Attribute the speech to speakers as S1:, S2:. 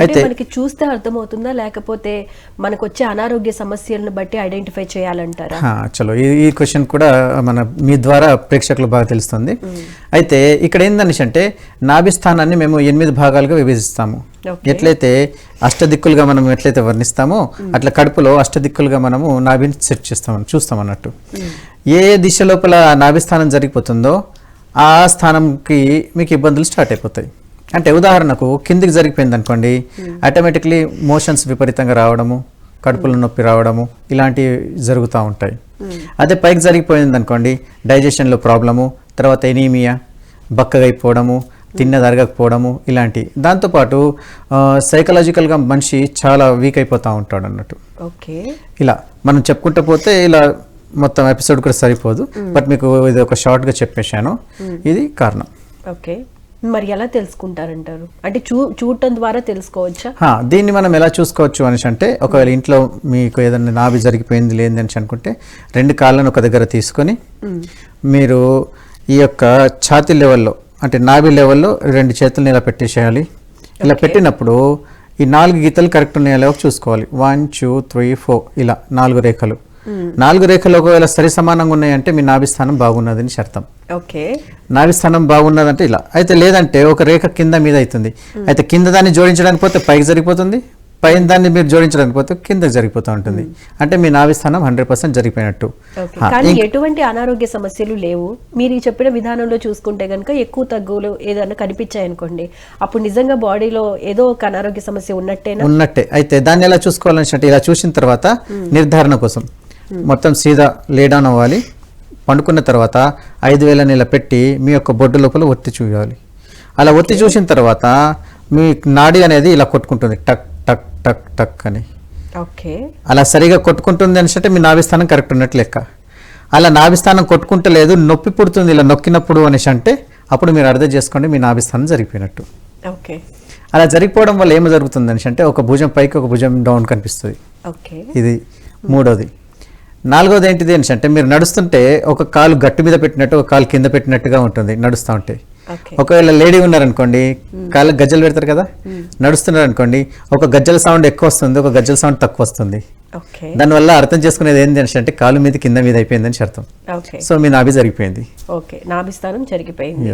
S1: అయితే-
S2: మనకి చూస్తే అర్థమవుతుందా? లేకపోతే మనకు వచ్చే అనారోగ్య సమస్యలను బట్టి ఐడెంటిఫై చేయాలంటారా?
S1: చలో. ఈ క్వశ్చన్ కూడా మన మీ ద్వారా ప్రేక్షకులు బాగా తెలుస్తుంది. అయితే ఇక్కడ ఏందనేసి అంటే నాభి స్థానాన్ని మేము ఎనిమిది భాగాలుగా విభజిస్తాము. ఎట్లయితే అష్టదిక్కులుగా మనం ఎట్లయితే వర్ణిస్తామో అట్లా కడుపులో అష్టదిక్కులుగా మనము నాభిని సెట్ చేస్తాం చూస్తాం అన్నట్టు. ఏ దిశ లోపల నాభి స్థానం జరిగిపోతుందో ఆ స్థానంకి మీకు ఇబ్బందులు స్టార్ట్ అయిపోతాయి. అంటే ఉదాహరణకు కిందికి జరిగిపోయింది అనుకోండి ఆటోమేటిక్లీ మోషన్స్ విపరీతంగా రావడము కడుపులో నొప్పి రావడము ఇలాంటివి జరుగుతూ ఉంటాయి. అదే పైకి జరిగిపోయింది అనుకోండి డైజెషన్లో ప్రాబ్లము తర్వాత ఎనీమియా బక్కగా అయిపోవడము తిన్నది అరగకపోవడము ఇలాంటి. దాంతోపాటు సైకలాజికల్గా మనిషి చాలా వీక్ అయిపోతూ ఉంటాడు అన్నట్టు.
S2: ఓకే.
S1: ఇలా మనం చెప్పుకుంటూ పోతే ఇలా మొత్తం ఎపిసోడ్ కూడా సరిపోదు బట్ మీకు ఇది ఒక షార్ట్గా చెప్పేశాను. ఇది కారణం.
S2: ఓకే. మరి ఎలా తెలుసుకుంటారంటారు? అంటే చూ చూడటం ద్వారా తెలుసుకోవచ్చా?
S1: దీన్ని మనం ఎలా చూసుకోవచ్చు అనేసి అంటే ఒకవేళ ఇంట్లో మీకు ఏదైనా నాభి జరిగిపోయింది లేదని అనేసి అనుకుంటే రెండు కాళ్ళను ఒక దగ్గర తీసుకొని మీరు ఈ యొక్క ఛాతీ లెవెల్లో అంటే నాభి లెవెల్లో రెండు చేతులను ఇలా పెట్టేసేయాలి. ఇలా పెట్టినప్పుడు ఈ నాలుగు గీతలు కరెక్ట్ ఉన్నాయో లేవో చూసుకోవాలి. వన్ టూ త్రీ ఫోర్ ఇలా నాలుగు రేఖలు. నాలుగు రేఖలు ఒకవేళ సరి సమానంగా ఉన్నాయంటే మీ నాభి స్థానం బాగున్నదని అర్థం.
S2: ఓకే.
S1: నాభి స్థానం బాగున్నదంటే ఇలా. అయితే లేదంటే ఒక రేఖ కింద మీద అవుతుంది. అయితే కింద దాన్ని జోడించడానికి పోతే పైకి జరిగిపోతుంది. పైన దాన్ని మీరు జోడించడానికి పోతే కిందకి జరిగిపోతూ ఉంటుంది. అంటే మీ నాభి స్థానం హండ్రెడ్ పర్సెంట్ జరిగిపోయినట్టు.
S2: కానీ ఎటువంటి అనారోగ్య సమస్యలు లేవు. మీరు చెప్పిన విధానంలో చూసుకుంటే కనుక ఎక్కువ తగ్గులు ఏదైనా కనిపించాయి అనుకోండి అప్పుడు నిజంగా బాడీలో ఏదో ఒక అనారోగ్య సమస్య ఉన్నట్టేనా?
S1: ఉన్నట్టే. అయితే దాన్ని ఎలా చూసుకోవాలని అంటే ఇలా చూసిన తర్వాత నిర్ధారణ కోసం. మొత్తం సీదా లేడౌన్ అవ్వాలి. పండుకున్న తర్వాత ఐదు వేల నెల పెట్టి మీ యొక్క బొడ్డు లోపల ఒత్తి చూడాలి అలా ఒత్తి చూసిన తర్వాత మీ నాడి అనేది ఇలా కొట్టుకుంటుంది. టక్ టక్ టక్ టక్ అని.
S2: ఓకే
S1: అలా సరిగా కొట్టుకుంటుంది అంటే మీ నాభిస్థానం కరెక్ట్ ఉన్నట్టు లెక్క. అలా నాభిస్థానం కొట్టుకుంటలేదు నొప్పి పుడుతుంది ఇలా నొక్కినప్పుడు అనేసి అంటే అప్పుడు మీరు అర్థం చేసుకోండి మీ నాభిస్థానం జరిగిపోయినట్టు.
S2: ఓకే
S1: అలా జరిగిపోవడం వల్ల ఏమి జరుగుతుంది అనేసి అంటే ఒక భుజం పైకి ఒక భుజం డౌన్ కనిపిస్తుంది.
S2: ఓకే
S1: ఇది మూడోది. నాలుగోది ఏంటిది అంటే మీరు నడుస్తుంటే ఒక కాలు గట్టి మీద పెట్టినట్టు ఒక కాలు కింద పెట్టినట్టుగా ఉంటుంది నడుస్తూ ఉంటే. ఒకవేళ లేడీ ఉన్నారనుకోండి కాళ్ళకి గజ్జలు పెడతారు కదా? నడుస్తున్నారు అనుకోండి ఒక గజ్జల సౌండ్ ఎక్కువ వస్తుంది ఒక గజ్జల సౌండ్ తక్కువ వస్తుంది. దానివల్ల అర్థం చేసుకునేది ఏంటి అంటే కాలు మీద కింద మీద అయిపోయిందని అర్థం. సో మీ నాభి జరిగిపోయింది.
S2: ఓకే. జరిగిపోయింది.